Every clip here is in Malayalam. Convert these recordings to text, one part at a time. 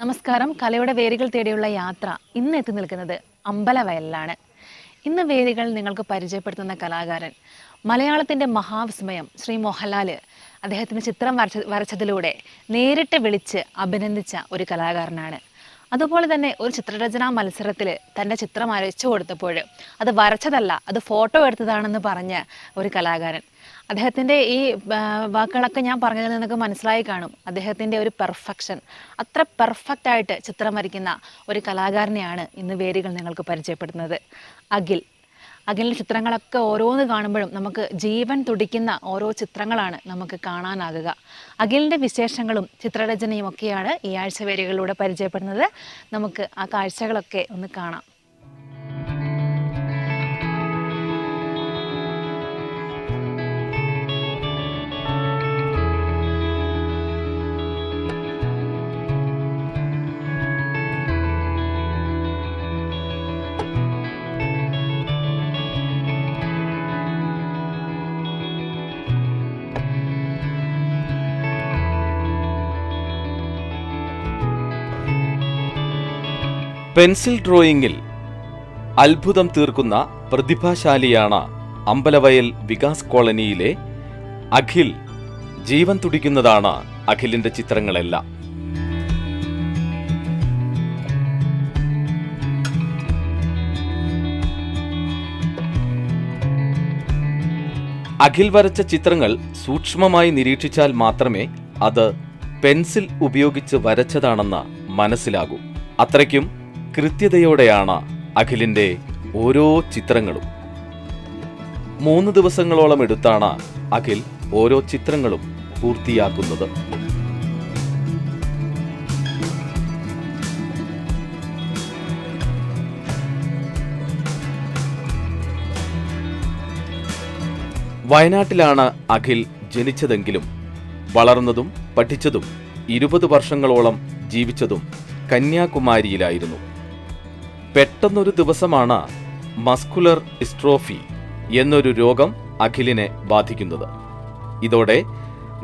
നമസ്കാരം. കലയുടെ വേരുകൾ തേടിയുള്ള യാത്ര ഇന്ന് എത്തി നിൽക്കുന്നത് അമ്പലവയലിലാണ്. ഇന്ന് വേദികൾ നിങ്ങൾക്ക് പരിചയപ്പെടുത്തുന്ന കലാകാരൻ മലയാളത്തിന്റെ മഹാവിസ്മയം ശ്രീ മോഹൻലാൽ അദ്ദേഹത്തിന് ചിത്രം വരച്ച വരച്ചതിലൂടെ നേരിട്ട് വിളിച്ച് അഭിനന്ദിച്ച ഒരു കലാകാരനാണ്. അതുപോലെ തന്നെ ഒരു ചിത്രരചനാ മത്സരത്തിൽ തന്റെ ചിത്രം അരച്ചു കൊടുത്തപ്പോൾ അത് വരച്ചതല്ല അത് ഫോട്ടോ എടുത്തതാണെന്ന് പറഞ്ഞ ഒരു കലാകാരൻ. അദ്ദേഹത്തിന്റെ ഈ വാക്കുകളൊക്കെ ഞാൻ പറഞ്ഞതിൽ നിന്നൊക്കെ മനസ്സിലായി കാണും. അദ്ദേഹത്തിന്റെ ഒരു പെർഫെക്ഷൻ അത്ര പെർഫെക്റ്റ് ആയിട്ട് ചിത്രം വരയ്ക്കുന്ന ഒരു കലാകാരനെയാണ് ഇന്ന് വേരുകൾ നിങ്ങൾക്ക് പരിചയപ്പെടുത്തുന്നത്. അഖിൽ. അഖിലിന്റെ ചിത്രങ്ങളൊക്കെ ഓരോന്ന് കാണുമ്പോഴും നമുക്ക് ജീവൻ തുടിക്കുന്ന ഓരോ ചിത്രങ്ങളാണ് നമുക്ക് കാണാനാകുക. അഖിലിന്റെ വിശേഷങ്ങളും ചിത്രരചനയും ഒക്കെയാണ് ഈ ആഴ്ച വേരുകളിലൂടെ പരിചയപ്പെടുന്നത്. നമുക്ക് ആ കാഴ്ചകളൊക്കെ ഒന്ന് കാണാം. പെൻസിൽ ഡ്രോയിങ്ങിൽ അത്ഭുതം തീർക്കുന്ന പ്രതിഭാശാലിയാണ് അമ്പലവയൽ വികാസ് കോളനിയിലെ അഖിൽ. ജീവൻ തുടിക്കുന്നതാണ് അഖിലിന്റെ ചിത്രങ്ങളെല്ലാം. അഖിൽ വരച്ച ചിത്രങ്ങൾ സൂക്ഷ്മമായി നിരീക്ഷിച്ചാൽ മാത്രമേ അത് പെൻസിൽ ഉപയോഗിച്ച് വരച്ചതാണെന്ന് മനസ്സിലാകൂ. അത്രയ്ക്കും കൃത്യതയോടെയാണ് അഖിലിന്റെ ഓരോ ചിത്രങ്ങളും. മൂന്ന് ദിവസങ്ങളോളം എടുത്താണ് അഖിൽ ഓരോ ചിത്രങ്ങളും പൂർത്തിയാക്കുന്നത്. വയനാട്ടിലാണ് അഖിൽ ജനിച്ചതെങ്കിലും വളർന്നതും പഠിച്ചതും ഇരുപത് വർഷങ്ങളോളം ജീവിച്ചതും കന്യാകുമാരിയിലായിരുന്നു. പെട്ടെന്നൊരു ദിവസമാണ് മസ്കുലർ ഡിസ്ട്രോഫി എന്നൊരു രോഗം അഖിലിനെ ബാധിക്കുന്നത്. ഇതോടെ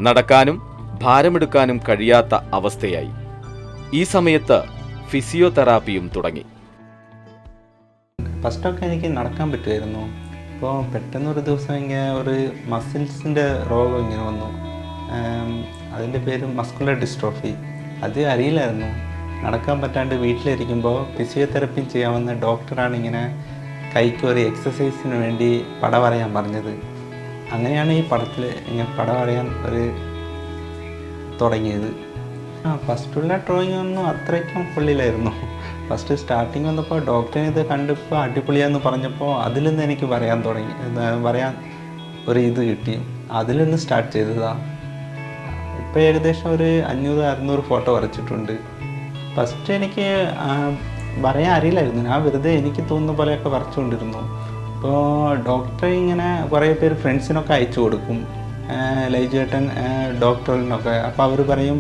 നടക്കാനും ഭാരമെടുക്കാനും കഴിയാത്ത അവസ്ഥയായി. ഈ സമയത്ത് ഫിസിയോതെറാപ്പിയും തുടങ്ങി. ഫസ്റ്റൊക്കെ എനിക്ക് നടക്കാൻ പറ്റുമായിരുന്നു. അപ്പോൾ പെട്ടെന്നൊരു ദിവസം ഇങ്ങനെ ഒരു മസിൽസിന്റെ രോഗം ഇങ്ങനെ വന്നു. അതിന്റെ പേര് മസ്കുലർ ഡിസ്ട്രോഫി. അത് അറിയില്ലായിരുന്നു. നടക്കാൻ പറ്റാണ്ട് വീട്ടിലിരിക്കുമ്പോൾ ഫിസിയോതെറപ്പി ചെയ്യാമെന്ന ഡോക്ടറാണ് ഇങ്ങനെ കൈക്ക് ഒരു എക്സസൈസിന് വേണ്ടി പട വരയാൻ പറഞ്ഞത്. അങ്ങനെയാണ് ഈ പടത്തിൽ ഇങ്ങനെ പട വരയാൻ ഒരു തുടങ്ങിയത്. ആ ഫസ്റ്റുള്ള ഡ്രോയിങ് ഒന്നും അത്രയ്ക്കും ഫുള്ളിലായിരുന്നു ഫസ്റ്റ് സ്റ്റാർട്ടിങ് വന്നപ്പോൾ ഡോക്ടറിനെ ഇത് കണ്ടിപ്പോൾ അടിപൊളിയാന്ന് പറഞ്ഞപ്പോൾ അതിൽ നിന്ന് എനിക്ക് പറയാൻ തുടങ്ങി. പറയാൻ ഒരു ഇത് കിട്ടി. അതിൽ നിന്ന് സ്റ്റാർട്ട് ചെയ്തതാണ് ഇപ്പോൾ ഏകദേശം ഒരു അഞ്ഞൂറ് അറുന്നൂറ് ഫോട്ടോ വരച്ചിട്ടുണ്ട്. ഫസ്റ്റ് എനിക്ക് പറയാൻ അറിയില്ലായിരുന്നു. ഞാൻ വെറുതെ എനിക്ക് തോന്നുന്ന പോലെയൊക്കെ വരച്ചുകൊണ്ടിരുന്നു. അപ്പോൾ ഡോക്ടറെ ഇങ്ങനെ കുറേ പേര് ഫ്രണ്ട്സിനൊക്കെ അയച്ചു കൊടുക്കും. ലൈജേട്ടൻ ഡോക്ടറിനൊക്കെ അപ്പോൾ അവർ പറയും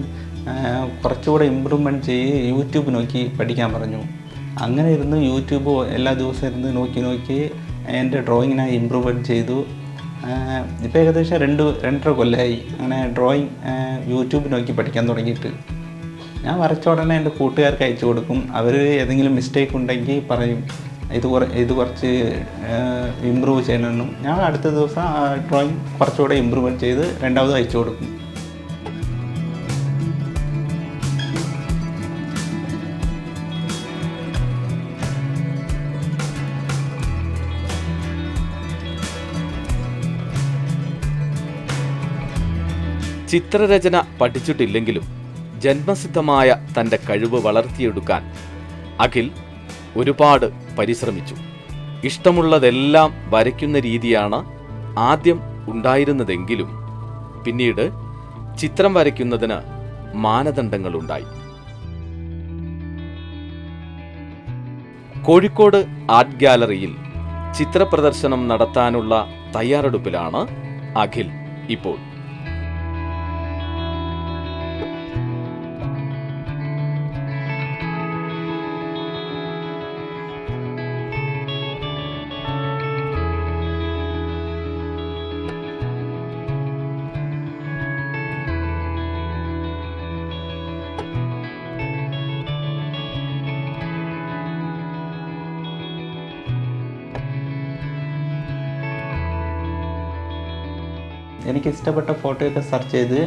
കുറച്ചുകൂടെ ഇമ്പ്രൂവ്മെന്റ് ചെയ്ത് യൂട്യൂബ് നോക്കി പഠിക്കാൻ പറഞ്ഞു. അങ്ങനെ ഇരുന്ന് യൂട്യൂബ് എല്ലാ ദിവസവും ഇരുന്ന് നോക്കി നോക്കി എന്റെ ഡ്രോയിങ്ങിനെ ഇമ്പ്രൂവ്മെന്റ് ചെയ്തു. ഇപ്പോൾ ഏകദേശം രണ്ട് രണ്ടര കൊല്ലമായി അങ്ങനെ ഡ്രോയിങ് യൂട്യൂബ് നോക്കി പഠിക്കാൻ തുടങ്ങിയിട്ട്. ഞാൻ വരച്ച ഉടനെ എന്റെ കൂട്ടുകാർക്ക് അയച്ചു കൊടുക്കും. അവർ ഏതെങ്കിലും മിസ്റ്റേക്ക് ഉണ്ടെങ്കിൽ പറയും. ഇത് കുറ ഇത് കുറച്ച് ഇമ്പ്രൂവ് ചെയ്യണമെന്നും. ഞാൻ അടുത്ത ദിവസം ഡ്രോയിങ് കുറച്ചുകൂടെ ഇമ്പ്രൂവ്മെന്റ് ചെയ്ത് രണ്ടാമത് അയച്ചു കൊടുക്കും. ചിത്രരചന പഠിച്ചിട്ടില്ലെങ്കിലും ജന്മസിദ്ധമായ തന്റെ കഴിവ് വളർത്തിയെടുക്കാൻ അഖിൽ ഒരുപാട് പരിശ്രമിച്ചു. ഇഷ്ടമുള്ളതെല്ലാം വരയ്ക്കുന്ന രീതിയാണ് ആദ്യം ഉണ്ടായിരുന്നതെങ്കിലും പിന്നീട് ചിത്രം വരയ്ക്കുന്നതിന് മാനദണ്ഡങ്ങളുണ്ടായി. കോഴിക്കോട് ആർട്ട് ഗാലറിയിൽ ചിത്രപ്രദർശനം നടത്താനുള്ള തയ്യാറെടുപ്പിലാണ് അഖിൽ ഇപ്പോൾ. എനിക്ക് ഇഷ്ടപ്പെട്ട ഫോട്ടോയൊക്കെ സെർച്ച് ചെയ്ത്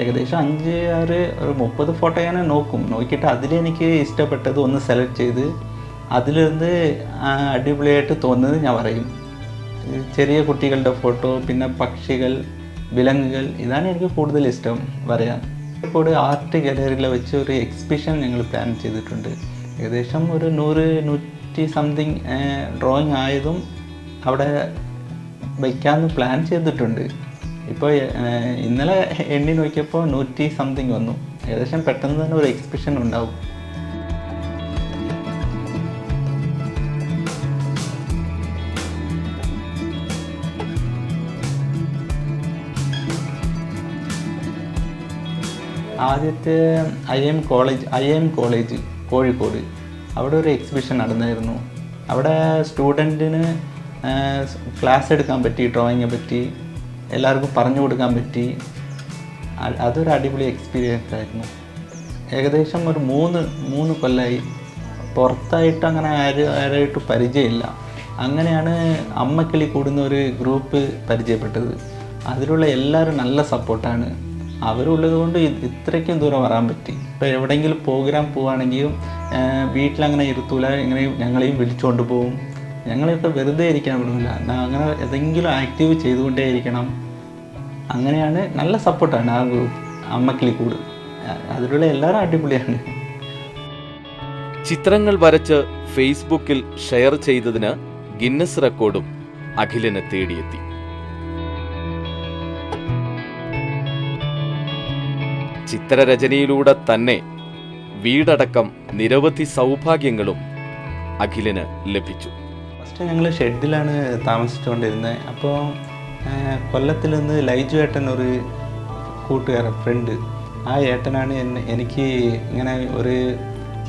ഏകദേശം അഞ്ച് ആറ് ഒരു മുപ്പത് ഫോട്ടോ ഞാൻ നോക്കും. നോക്കിയിട്ട് അതിലെനിക്ക് ഇഷ്ടപ്പെട്ടത് ഒന്ന് സെലക്ട് ചെയ്ത് അതിലിരുന്ന് അടിപൊളിയായിട്ട് തോന്നുന്നത് ഞാൻ പറയും. ചെറിയ കുട്ടികളുടെ ഫോട്ടോ പിന്നെ പക്ഷികൾ വിലങ്ങുകൾ ഇതാണ് എനിക്ക് കൂടുതൽ ഇഷ്ടം പറയാൻ. ഇപ്പോൾ ആർട്ട് ഗാലറിയിൽ വെച്ച് ഒരു എക്സിബിഷൻ ഞങ്ങൾ പ്ലാൻ ചെയ്തിട്ടുണ്ട്. ഏകദേശം ഒരു നൂറ് നൂറ്റി സംതിങ് ഡ്രോയിങ് ആയതും അവിടെ വയ്ക്കാമെന്ന് പ്ലാൻ ചെയ്തിട്ടുണ്ട്. ഇപ്പോൾ ഇന്നലെ എണ്ണി നോക്കിയപ്പോൾ നൂറ്റി സംതിങ് വന്നു. ഏകദേശം പെട്ടെന്ന് തന്നെ ഒരു എക്സ്പ്രഷൻ ഉണ്ടാവും. ആദ്യത്തെ I M college I M college Kozhikode. അവിടെ ഒരു എക്സിബിഷൻ നടന്നായിരുന്നു. അവിടെ സ്റ്റുഡന്റിന് ക്ലാസ് എടുക്കാൻ പറ്റി ഡ്രോയിങ്ങിനെ പറ്റി. എല്ലാവർക്കും പറഞ്ഞു കൊടുക്കാൻ പറ്റി. അതൊരു അടിപൊളി എക്സ്പീരിയൻസ് ആയിരുന്നു. ഏകദേശം ഒരു മൂന്ന് മൂന്ന് കൊല്ലമായി പുറത്തായിട്ട് അങ്ങനെ ആരും ആരായിട്ട് പരിചയമില്ല. അങ്ങനെയാണ് അമ്മക്കിളി കൂടുന്ന ഒരു ഗ്രൂപ്പ് പരിചയപ്പെട്ടത്. അതിലുള്ള എല്ലാവരും നല്ല സപ്പോർട്ടാണ് അവരുള്ളത് കൊണ്ട് ഇത്രയ്ക്കും ദൂരം വരാൻ പറ്റി. ഇപ്പോൾ എവിടെയെങ്കിലും പ്രോഗ്രാം പോവുകയാണെങ്കിലും വീട്ടിലങ്ങനെ ഇരുത്തൂല. ഇങ്ങനെ ഞങ്ങളെയും വിളിച്ചുകൊണ്ട് പോകും ഞങ്ങളെയൊക്കെ വെറുതെ ഇരിക്കാൻ വിടുന്നില്ല. അങ്ങനെ ഏതെങ്കിലും ആക്റ്റീവ് ചെയ്തുകൊണ്ടേ ഇരിക്കണം. അങ്ങനെയാണ് നല്ല സപ്പോർട്ടാണ് ആ ഗ്രൂപ്പ് അമ്മക്കിളി കൂട്. അതിലുള്ള എല്ലാവരും അടിപൊളിയാണ്. ചിത്രങ്ങൾ വരച്ച് ഫേസ്ബുക്കിൽ ഷെയർ ചെയ്തതിന് ഗിന്നസ് റെക്കോർഡും അഖിലിനെ തേടിയെത്തി. ചിത്രരചനയിലൂടെ തന്നെ വീടടക്കം നിരവധി സൗഭാഗ്യങ്ങളും അഖിലിന് ലഭിച്ചു. ഫസ്റ്റ് ഞങ്ങൾ ഷെഡിലാണ് താമസിച്ചുകൊണ്ടിരുന്നത് അപ്പോൾ കൊല്ലത്തിൽ നിന്ന് ലൈജു ഏട്ടൻ ഒരു കൂട്ടുകാരൻ ഫ്രണ്ട് ആ ഏട്ടനാണ് എന്നെ എനിക്ക് ഇങ്ങനെ ഒരു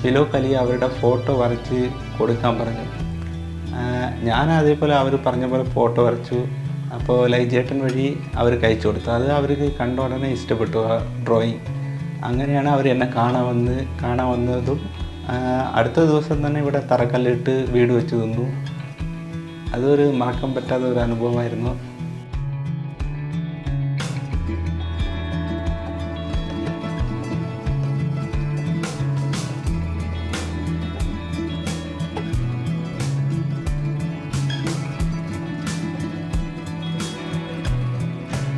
ഫിലോ കലി അവരുടെ ഫോട്ടോ വരച്ച് കൊടുക്കാൻ പറഞ്ഞു. ഞാൻ അതേപോലെ അവർ പറഞ്ഞ പോലെ ഫോട്ടോ വരച്ചു. അപ്പോൾ ലൈജേട്ടൻ വഴി അവർക്ക് അയച്ചു കൊടുത്തു. അത് അവർക്ക് കണ്ട ഉടനെ ഇഷ്ടപ്പെട്ടു ആ ഡ്രോയിങ് അങ്ങനെയാണ് അവർ എന്നെ കാണാൻ വന്ന് കാണാൻ വന്നതും അടുത്ത ദിവസം തന്നെ ഇവിടെ തറക്കല്ലിട്ട് വീട് വെച്ച് തന്നു അതൊരു മറക്കാൻ പറ്റാത്ത ഒരു അനുഭവമായിരുന്നു.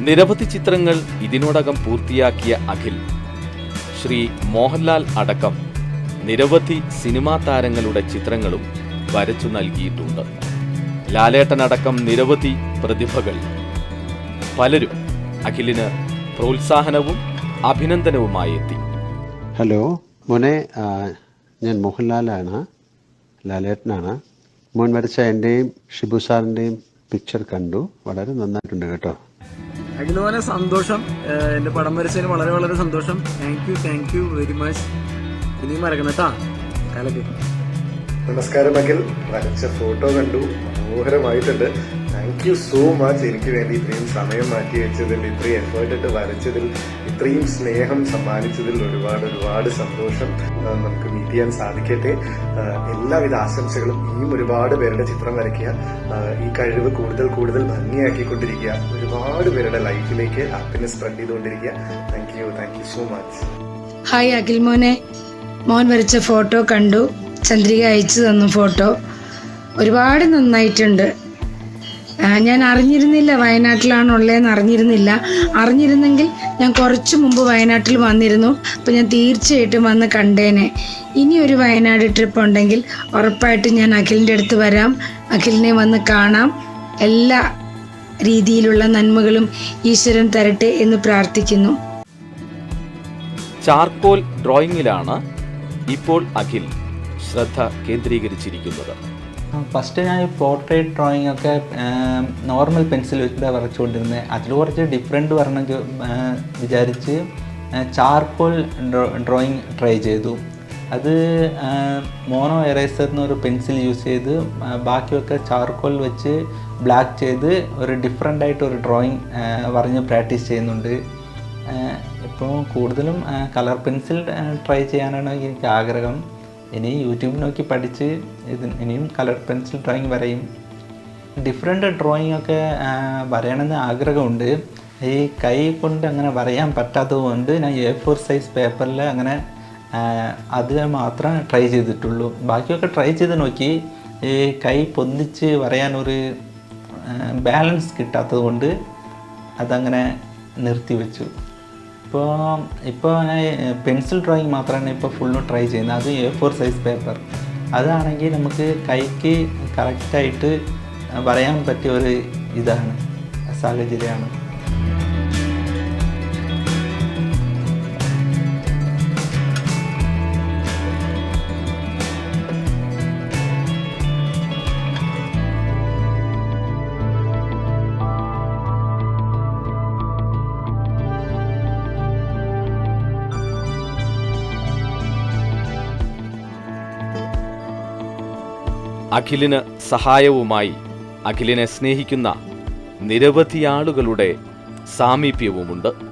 നിരവധി ചിത്രങ്ങൾ ഇതിനോടകം പൂർത്തിയാക്കിയ അഖിൽ ശ്രീ മോഹൻലാൽ അടക്കം നിരവധി സിനിമാ താരങ്ങളുടെ ചിത്രങ്ങളും വരച്ചു നൽകിയിട്ടുണ്ട്. ലാലേട്ടനടക്കം നിരവധി പ്രതിഭകൾ. പലരും അഖിലിന് പ്രോത്സാഹനവും അഭിനന്ദനവുമായി എത്തി ഹലോ മോനെ ഞാൻ മോഹൻലാലാണ്. ലാലേട്ടനാണ്. മോൻ വരച്ച എന്റെയും ഷിബു സാറിന്റെയും പിക്ചർ കണ്ടു. വളരെ നന്നായിട്ടുണ്ട് കേട്ടോ. അഖിലോനെ സന്തോഷം. എന്റെ എന്റെ പടം വരച്ചതിന് വളരെ വളരെ സന്തോഷം. Thank you thank you very much ഇനിയും മറക്കണം കേട്ടാ. കാലക്ക്. നമസ്കാരം അഖിൽ. വരച്ച ഫോട്ടോ കണ്ടു. മനോഹരമായിട്ടുണ്ട്. താങ്ക് യു സോ മച്ച് എനിക്ക് വേണ്ടി ഇത്രയും സമയം മാറ്റി വെച്ചതിൽ ഇത്രയും എഫേർട്ട് ഇട്ട് വരച്ചതിൽ ഇത്രയും സ്നേഹം സമ്മാനിച്ചതിൽ ഒരുപാട് ഒരുപാട് സന്തോഷം നമുക്ക് മീറ്റ് ചെയ്യാൻ സാധിക്കട്ടെ. എല്ലാവിധ ആശംസകളും ഇനിയും ഒരുപാട് പേരുടെ ചിത്രം വരയ്ക്കുക. ഈ കഴിവ് കൂടുതൽ കൂടുതൽ ഭംഗിയാക്കിക്കൊണ്ടിരിക്കുക. ഒരുപാട് പേരുടെ ലൈഫിലേക്ക് ഹാപ്പിനെസ് സ്പ്രെഡ് ചെയ്തുകൊണ്ടിരിക്കുക. Thank you thank you so much hi Akhil മോനെ മോൻ വരച്ച ഫോട്ടോ കണ്ടു. ചന്ദ്രിക അയച്ചു തന്നു ഫോട്ടോ. ഒരുപാട് നന്നായിട്ടുണ്ട്. ഞാൻ അറിഞ്ഞിരുന്നില്ല വയനാട്ടിലാണുള്ളതെന്ന് അറിഞ്ഞിരുന്നില്ല. അറിഞ്ഞിരുന്നെങ്കിൽ ഞാൻ കുറച്ച് മുമ്പ് വയനാട്ടിൽ വന്നിരുന്നു. അപ്പം ഞാൻ തീർച്ചയായിട്ടും വന്ന് കണ്ടേനെ. ഇനി ഒരു വയനാട് ട്രിപ്പ് ഉണ്ടെങ്കിൽ ഉറപ്പായിട്ടും ഞാൻ അഖിലിന്റെ അടുത്ത് വരാം. അഖിലിനെ വന്ന് കാണാം. എല്ലാ രീതിയിലുള്ള നന്മകളും ഈശ്വരൻ തരട്ടെ എന്ന് പ്രാർത്ഥിക്കുന്നു. ചാർക്കോൽ ഡ്രോയിങ്ങിലാണ് ഇപ്പോൾ അഖിൽ ശ്രദ്ധ കേന്ദ്രീകരിച്ചിരിക്കുന്നത്. ഫസ്റ്റ് ഞാൻ പോർട്രേറ്റ് ഡ്രോയിങ് ഒക്കെ നോർമൽ പെൻസിൽ വെച്ചിട്ട് വരച്ചുകൊണ്ടിരുന്നത് അതിൽ കുറച്ച് ഡിഫറെന്റ് വരണം വിചാരിച്ച് ചാർക്കോൾ ഡ്രോയിങ് ട്രൈ ചെയ്തു. അത് മോണോ എറേസർ എന്നൊരു പെൻസിൽ യൂസ് ചെയ്ത് ബാക്കിയൊക്കെ ചാർക്കോൾ വെച്ച് ബ്ലാക്ക് ചെയ്ത് ഒരു ഡിഫറെന്റ് ആയിട്ട് ഒരു ഡ്രോയിങ് വരഞ്ഞ് പ്രാക്ടീസ് ചെയ്യുന്നുണ്ട്. ഇപ്പോൾ കൂടുതലും കളർ പെൻസിൽ ട്രൈ ചെയ്യാനാണ് എനിക്ക് ആഗ്രഹം. ഇനി യൂട്യൂബ് നോക്കി പഠിച്ച് ഇത് ഇനിയും കളർ പെൻസിൽ ഡ്രോയിങ് വരയും. ഡിഫറെന്റ് ഡ്രോയിങ് ഒക്കെ വരയണമെന്ന് ആഗ്രഹമുണ്ട്. ഈ കൈ കൊണ്ട് അങ്ങനെ വരയാൻ പറ്റാത്തതുകൊണ്ട് ഞാൻ എ ഫോർ സൈസ് പേപ്പറിൽ അങ്ങനെ അത് മാത്രം ട്രൈ ചെയ്തിട്ടുള്ളൂ. ബാക്കിയൊക്കെ ട്രൈ ചെയ്ത് നോക്കി. ഈ കൈ പൊന്തിച്ച് വരയാനൊരു ബാലൻസ് കിട്ടാത്തത് കൊണ്ട് അതങ്ങനെ നിർത്തിവെച്ചു. ഇപ്പോൾ ഇപ്പോൾ ഞാൻ പെൻസിൽ ഡ്രോയിങ് മാത്രമാണ് ഇപ്പോൾ ഫുള്ളും ട്രൈ ചെയ്യുന്നത്. അത് എ ഫോർ സൈസ് പേപ്പർ അതാണെങ്കിൽ നമുക്ക് കൈക്ക് കറക്റ്റായിട്ട് പറയാൻ പറ്റിയ ഒരു ഇതാണ് സാഹചര്യമാണ്. അഖിലിന് സഹായവുമായി അഖിലിനെ സ്നേഹിക്കുന്ന നിരവധി ആളുകളുടെ സാമീപ്യവുമുണ്ട്.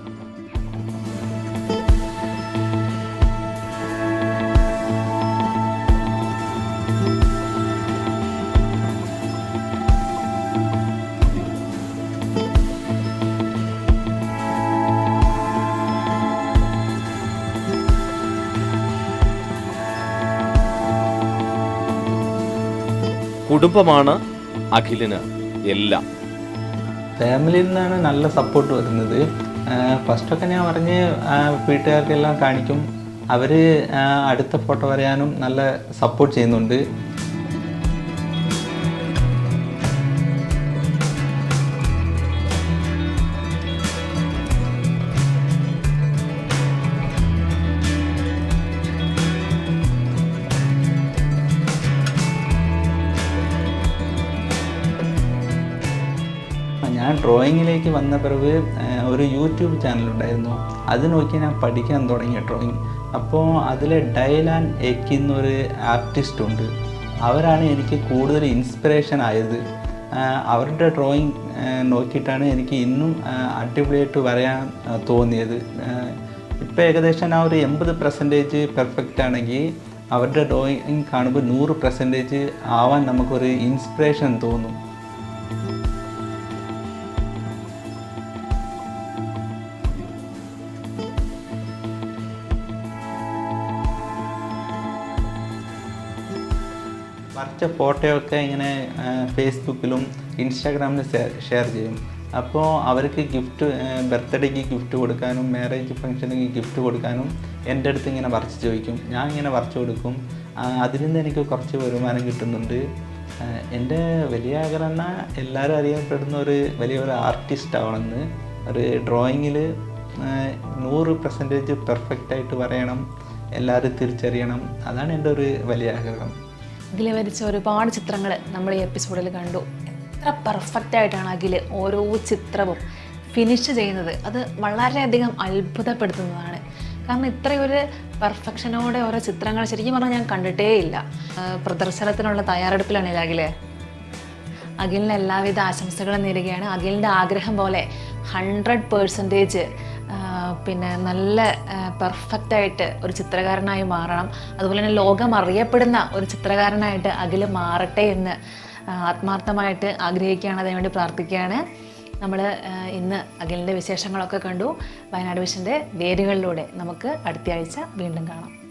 കുടുംബമാണ് അഖിലിന് എല്ലാം. ഫാമിലിയിൽ നിന്നാണ് നല്ല സപ്പോർട്ട് വരുന്നത്. ഫസ്റ്റൊക്കെ ഞാൻ പറഞ്ഞ് വീട്ടുകാർക്കെല്ലാം കാണിക്കും. അവർ അടുത്ത ഫോട്ടോ വരയാനും നല്ല സപ്പോർട്ട് ചെയ്യുന്നുണ്ട്. ഡ്രോയിങ്ങിലേക്ക് വന്ന പിറവ് ഒരു യൂട്യൂബ് ചാനലുണ്ടായിരുന്നു. അത് നോക്കി ഞാൻ പഠിക്കാൻ തുടങ്ങിയ ഡ്രോയിങ്. അപ്പോൾ അതിൽ ഡയലാൻ എക്കി എന്നൊരു ആർട്ടിസ്റ്റ് ഉണ്ട്. അവരാണ് എനിക്ക് കൂടുതൽ ഇൻസ്പിറേഷൻ ആയത്. അവരുടെ ഡ്രോയിങ് നോക്കിയിട്ടാണ് എനിക്ക് ഇന്നും അടിപൊളിയായിട്ട് വരയാൻ തോന്നിയത്. ഇപ്പോൾ ഏകദേശം ആ ഒരു എൺപത് പെർസെന്റേജ് പെർഫെക്റ്റ് ആണെങ്കിൽ അവരുടെ ഡ്രോയിങ് കാണുമ്പോൾ നൂറ് പെർസെന്റേജ് ആവാൻ നമുക്കൊരു ഇൻസ്പിറേഷൻ തോന്നും. വരച്ച ഫോട്ടോയൊക്കെ ഇങ്ങനെ ഫേസ്ബുക്കിലും ഇൻസ്റ്റാഗ്രാമിലും ഷെയർ ചെയ്യും. അപ്പോൾ അവർക്ക് ഗിഫ്റ്റ് ബർത്ത്ഡേക്ക് ഗിഫ്റ്റ് കൊടുക്കാനും മാരേജ് ഫംഗ്ഷനിക്ക് ഗിഫ്റ്റ് കൊടുക്കാനും എന്റെ അടുത്ത് ഇങ്ങനെ വരച്ച് ചോദിക്കും. ഞാൻ ഇങ്ങനെ വരച്ച് കൊടുക്കും. അതിൽ നിന്ന് എനിക്ക് കുറച്ച് വരുമാനം കിട്ടുന്നുണ്ട്. എന്റെ വലിയ ആഗ്രഹം എല്ലാവരും അറിയപ്പെടുന്ന ഒരു വലിയൊരു ആർട്ടിസ്റ്റ് ആവണമെന്ന്. ഒരു ഡ്രോയിങ്ങിൽ നൂറ് പെർസെന്റേജ് പെർഫെക്റ്റായിട്ട് വരയണം എല്ലാവരും തിരിച്ചറിയണം. അതാണ് എന്റെ ഒരു വലിയ ആഗ്രഹം. അഖില വരച്ച ഒരുപാട് ചിത്രങ്ങൾ നമ്മൾ ഈ എപ്പിസോഡിൽ കണ്ടു. എത്ര പെർഫെക്റ്റ് ആയിട്ടാണ് അഖിൽ ഓരോ ചിത്രവും ഫിനിഷ് ചെയ്യുന്നത്. അത് വളരെയധികം അത്ഭുതപ്പെടുത്തുന്നതാണ്. കാരണം ഇത്രയൊരു പെർഫെക്ഷനോടെ ഓരോ ചിത്രങ്ങൾ ശരിക്കും പറഞ്ഞാൽ ഞാൻ കണ്ടിട്ടേ ഇല്ല പ്രദർശനത്തിനുള്ള തയ്യാറെടുപ്പിലാണ് അഖിൽ. അഖിലിന് എല്ലാവിധ ആശംസകളും നേരുകയാണ്. അഖിലിന്റെ ആഗ്രഹം പോലെ ഹൺഡ്രഡ് പേഴ്സന്റേജ് പിന്നെ നല്ല പെർഫെക്റ്റായിട്ട് ഒരു ചിത്രകാരനായി മാറണം. അതുപോലെ തന്നെ ലോകം അറിയപ്പെടുന്ന ഒരു ചിത്രകാരനായിട്ട് അഖിൽ മാറട്ടെ എന്ന് ആത്മാർത്ഥമായിട്ട് ആഗ്രഹിക്കുകയാണ്. അതിനുവേണ്ടി പ്രാർത്ഥിക്കുകയാണ്. നമ്മൾ ഇന്ന് അഖിലിന്റെ വിശേഷങ്ങളൊക്കെ കണ്ടു. വയനാട് വിഷന്റെ വേരുകളിലൂടെ നമുക്ക് അടുത്തയാഴ്ച വീണ്ടും കാണാം.